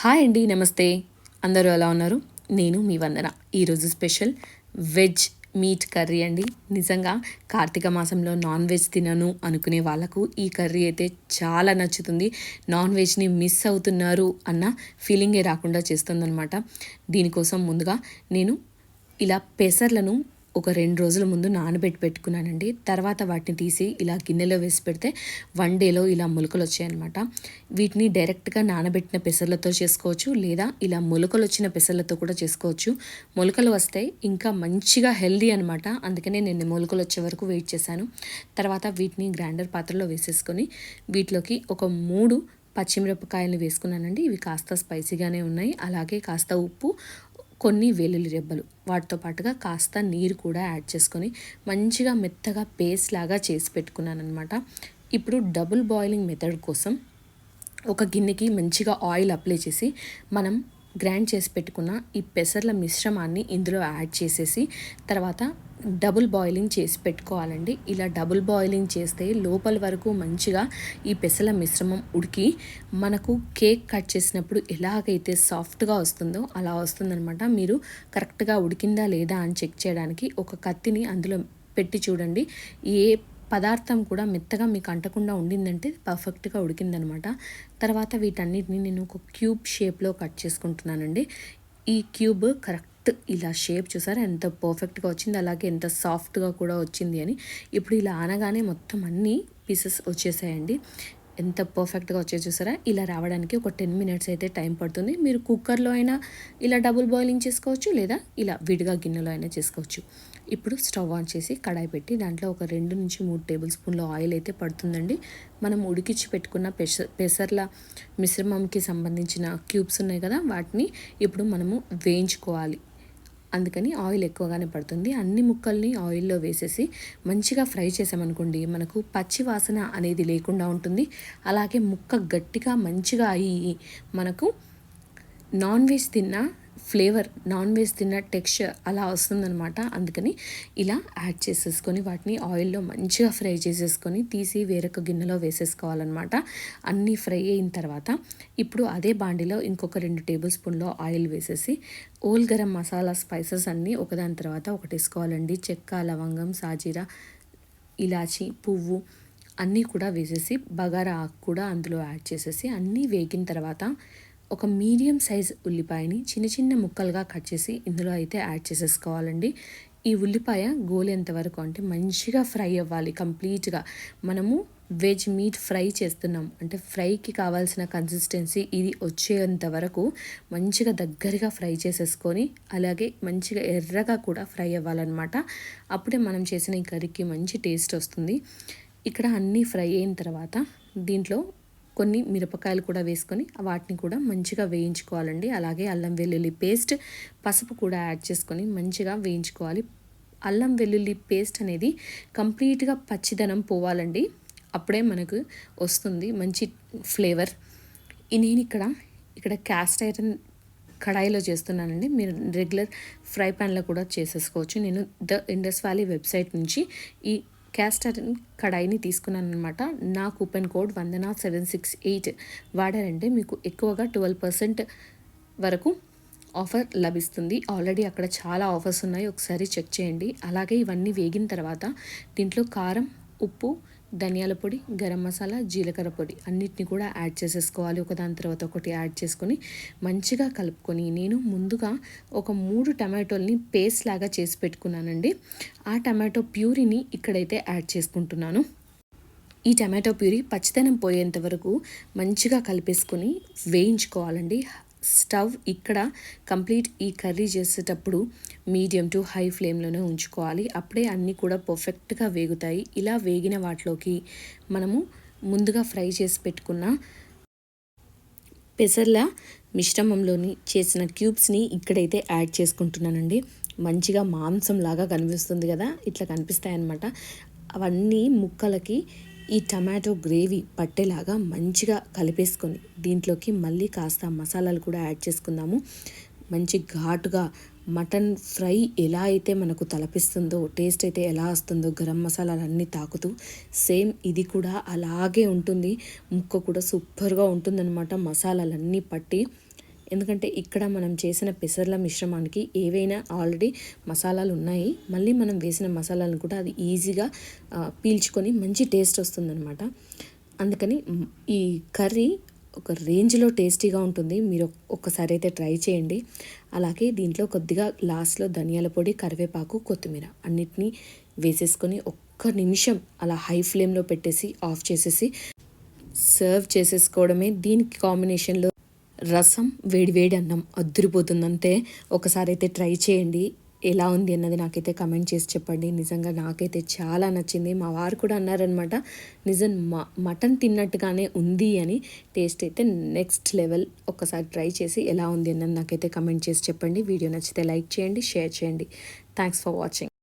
Hi అండి నమస్తే. అందరూ ఎలా ఉన్నారు? నేను మీ వందన. ఈరోజు స్పెషల్ వెజ్ మీట్ కర్రీ అండి. నిజంగా కార్తీక మాసంలో నాన్ వెజ్ తినను అనుకునే వాళ్ళకు ఈ కర్రీ అయితే చాలా నచ్చుతుంది. నాన్ వెజ్ని మిస్ అవుతున్నారు అన్న ఫీలింగే రాకుండా చేస్తుందనమాట దీనికోసం ముందుగా నేను ఇలా పెసర్లను ఒక రెండు రోజుల ముందు నానబెట్టి పెట్టుకున్నానండి. తర్వాత వాటిని తీసి ఇలా గిన్నెలో వేసి పెడితే వన్ డేలో ఇలా మొలకలు వచ్చాయన్నమాట. వీటిని డైరెక్ట్గా నానబెట్టిన పెసర్లతో చేసుకోవచ్చు లేదా ఇలా మొలకలు వచ్చిన పెసర్లతో కూడా చేసుకోవచ్చు. మొలకలు వస్తే ఇంకా మంచిగా హెల్దీ అనమాట అందుకనే నేను మొలకలు వచ్చే వరకు వెయిట్ చేశాను. తర్వాత వీటిని గ్రైండర్ పాత్రలో వేసేసుకొని వీటిలోకి ఒక మూడు పచ్చిమిరపకాయలు వేసుకున్నానండి. ఇవి కాస్త స్పైసీగానే ఉన్నాయి. అలాగే కాస్త ఉప్పు కొన్ని వెల్లుల్లి రెబ్బలు. వాటితో పాటుగా కాస్త నీరు కూడా యాడ్ చేసుకొని మంచిగా మెత్తగా పేస్ట్ లాగా చేసి పెట్టుకున్నాను అనమాట ఇప్పుడు డబుల్ బాయిలింగ్ మెథడ్ కోసం ఒక గిన్నెకి మంచిగా ఆయిల్ అప్లై చేసి మనం గ్రైండ్ చేసి పెట్టుకున్న ఈ పెసర్ల మిశ్రమాన్ని ఇందులో యాడ్ చేసేసి తర్వాత డబుల్ బాయిలింగ్ చేసి పెట్టుకోవాలండి. ఇలా డబుల్ బాయిలింగ్ చేస్తే లోపల వరకు మంచిగా ఈ పెసల మిశ్రమం ఉడికి మనకు కేక్ కట్ చేసినప్పుడు ఎలాగైతే సాఫ్ట్గా వస్తుందో అలా వస్తుందనమాట మీరు కరెక్ట్గా ఉడికిందా లేదా అని చెక్ చేయడానికి ఒక కత్తిని అందులో పెట్టి చూడండి. ఏ పదార్థం కూడా మెత్తగా మీకు అంటకుండా ఉండిందంటే పర్ఫెక్ట్గా ఉడికిందనమాట. తర్వాత వీటన్నిటిని నేను ఒక క్యూబ్ షేప్లో కట్ చేసుకుంటున్నానండి. ఈ క్యూబ్ కరెక్ట్ ఇలా షేప్ చూసారా? ఎంత పర్ఫెక్ట్గా వచ్చింది అలాగే ఎంత సాఫ్ట్గా కూడా వచ్చింది అని. ఇప్పుడు ఇలా అనగానే మొత్తం అన్ని పీసెస్ వచ్చేసాయండి. ఎంత పర్ఫెక్ట్గా వచ్చే చూసారా? ఇలా రావడానికి ఒక టెన్ మినిట్స్ అయితే టైం పడుతుంది. మీరు కుక్కర్లో అయినా ఇలా డబుల్ బాయిలింగ్ చేసుకోవచ్చు లేదా ఇలా విడిగా గిన్నెలో అయినా చేసుకోవచ్చు. ఇప్పుడు స్టవ్ ఆన్ చేసి కడాయి పెట్టి దాంట్లో ఒక రెండు నుంచి మూడు టేబుల్ స్పూన్ల ఆయిల్ అయితే పడుతుందండి. మనం ఉడికించి పెట్టుకున్న పెస పెసర్ల మిశ్రమంకి సంబంధించిన క్యూబ్స్ ఉన్నాయి కదా వాటిని ఇప్పుడు మనము వేయించుకోవాలి. అందుకని ఆయిల్ ఎక్కువగానే పడుతుంది. అన్ని ముక్కల్ని ఆయిల్లో వేసేసి మంచిగా ఫ్రై చేసామనుకోండి మనకు పచ్చి వాసన అనేది లేకుండా ఉంటుంది. అలాగే ముక్క గట్టిగా మంచిగా అయ్యి మనకు నాన్ వెజ్ తిన్నా ఫ్లేవర్ నాన్ వెజ్ తిన్న టెక్స్చర్ అలా వస్తుందనమాట అందుకని ఇలా యాడ్ చేసేసుకొని వాటిని ఆయిల్లో మంచిగా ఫ్రై చేసేసుకొని తీసి వేరొక గిన్నెలో వేసేసుకోవాలన్నమాట. అన్నీ ఫ్రై అయిన తర్వాత ఇప్పుడు అదే బాండిలో ఇంకొక రెండు టేబుల్ స్పూన్లో ఆయిల్ వేసేసి ఓల్ గరం మసాలా స్పైసెస్ అన్నీ ఒకదాని తర్వాత ఒకటి వేసుకోవాలండి చెక్క లవంగం సాజీరా ఇలాచి పువ్వు అన్నీ కూడా వేసేసి బగారా ఆకు కూడా అందులో యాడ్ చేసేసి అన్నీ వేగిన తర్వాత ఒక మీడియం సైజ్ ఉల్లిపాయని చిన్న చిన్న ముక్కలుగా కట్ చేసి ఇందులో అయితే యాడ్ చేసేసుకోవాలండి. ఈ ఉల్లిపాయ గోలేంత వరకు అంటే మంచిగా ఫ్రై అవ్వాలి కంప్లీట్గా. మనము వెజ్ మీట్ ఫ్రై చేస్తున్నాం. అంటే ఫ్రైకి కావాల్సిన కన్సిస్టెన్సీ ఇది వచ్చేంత వరకు మంచిగా దగ్గరగా ఫ్రై చేసేసుకొని అలాగే మంచిగా ఎర్రగా కూడా ఫ్రై అవ్వాలన్నమాట. అప్పుడే మనం చేసిన ఈ కర్రీకి మంచి టేస్ట్ వస్తుంది. ఇక్కడ అన్నీ ఫ్రై అయిన తర్వాత దీంట్లో కొన్ని మిరపకాయలు కూడా వేసుకొని వాటిని కూడా మంచిగా వేయించుకోవాలండి. అలాగే అల్లం వెల్లుల్లి పేస్ట్ పసుపు కూడా యాడ్ చేసుకొని మంచిగా వేయించుకోవాలి. అల్లం వెల్లుల్లి పేస్ట్ అనేది కంప్లీట్గా పచ్చిదనం పోవాలండి. అప్పుడే మనకు వస్తుంది మంచి ఫ్లేవర్. నేను ఇక్కడ ఇక్కడ క్యాస్ట్ ఐరన్ కడాయిలో చేస్తున్నానండి. మీరు రెగ్యులర్ ఫ్రై ప్యాన్లో కూడా చేసేసుకోవచ్చు. నేను ద ఇండస్ వ్యాలీ వెబ్సైట్ నుంచి ఈ క్యాస్టర్ కడాయిని తీసుకున్నాను అనమాట నా coupon code Vandana seven six eight వాడారంటే మీకు ఎక్కువగా ట్వెల్వ్ పర్సెంట్ వరకు ఆఫర్ లభిస్తుంది. ఆల్రెడీ అక్కడ చాలా ఆఫర్స్ ఉన్నాయి. ఒకసారి చెక్ చేయండి. అలాగే ఇవన్నీ వేగిన తర్వాత దీంట్లో కారం ఉప్పు ధనియాల పొడి గరం మసాలా జీలకర్ర పొడి అన్నిటిని కూడా యాడ్ చేసేసుకోవాలి. ఒకదాని తర్వాత ఒకటి యాడ్ చేసుకొని మంచిగా కలుపుకొని నేను ముందుగా ఒక మూడు టమాటోల్ని పేస్ట్ లాగా చేసి పెట్టుకున్నానండి. ఆ టమాటో ప్యూరీని ఇక్కడైతే యాడ్ చేసుకుంటున్నాను. ఈ టమాటో ప్యూరీ పచ్చితనం పోయేంత వరకు మంచిగా కలిపేసుకొని వేయించుకోవాలండి. స్టవ్ ఇక్కడ కంప్లీట్ ఈ కర్రీ చేసేటప్పుడు మీడియం టు హై ఫ్లేమ్లోనే ఉంచుకోవాలి. అప్పుడే అన్నీ కూడా పర్ఫెక్ట్గా వేగుతాయి. ఇలా వేగిన వాటిలోకి మనము ముందుగా ఫ్రై చేసి పెట్టుకున్న పెసర్ల మిశ్రమంలోని చేసిన క్యూబ్స్ని ఇక్కడైతే యాడ్ చేసుకుంటున్నానండి. మంచిగా మాంసం లాగా కనిపిస్తుంది కదా? ఇట్లా కనిపిస్తాయన్నమాట. అవన్నీ ముక్కలకి ఈ టమాటో గ్రేవీ పట్టేలాగా మంచిగా కలిపేసుకొని దీంట్లోకి మళ్ళీ కాస్త మసాలాలు కూడా యాడ్ చేసుకుందాము. మంచి ఘాటుగా మటన్ ఫ్రై ఎలా అయితే మనకు తలపిస్తుందో టేస్ట్ అయితే ఎలా వస్తుందో గరం మసాలాలన్నీ తాకుతూ సేమ్ ఇది కూడా అలాగే ఉంటుంది. ముక్క కూడా సూపర్గా ఉంటుందన్నమాట. మసాలాలన్నీ పట్టి ఎందుకంటే ఇక్కడ మనం చేసిన పెసర్ల మిశ్రమానికి ఏవైనా ఆల్రెడీ మసాలాలు ఉన్నాయి. మళ్ళీ మనం వేసిన మసాలాలను కూడా అది ఈజీగా పీల్చుకొని మంచి టేస్ట్ వస్తుందన్నమాట. అందుకని ఈ కర్రీ ఒక రేంజ్లో టేస్టీగా ఉంటుంది. మీరు ఒక్కసారి అయితే ట్రై చేయండి. అలాగే దీంట్లో కొద్దిగా లాస్ట్లో ధనియాల పొడి కరివేపాకు కొత్తిమీర అన్నిటినీ వేసేసుకొని ఒక్క నిమిషం అలా హై ఫ్లేమ్లో పెట్టేసి ఆఫ్ చేసేసి సర్వ్ చేసేసుకోవడమే దీనికి కాంబినేషన్లో రసం వేడివేడి అన్నం అద్దరిపోతుందంతే ఒకసారి అయితే ట్రై చేయండి. ఎలా ఉంది అన్నది నాకైతే కమెంట్ చేసి చెప్పండి. నిజంగా నాకైతే చాలా నచ్చింది. మా వారు కూడా అన్నారనమాట నిజం మ మటన్ తిన్నట్టుగానే ఉంది అని. టేస్ట్ అయితే నెక్స్ట్ లెవెల్. ఒకసారి ట్రై చేసి ఎలా ఉంది అన్నది నాకైతే కమెంట్ చేసి చెప్పండి. వీడియో నచ్చితే లైక్ చేయండి షేర్ చేయండి. Thanks for watching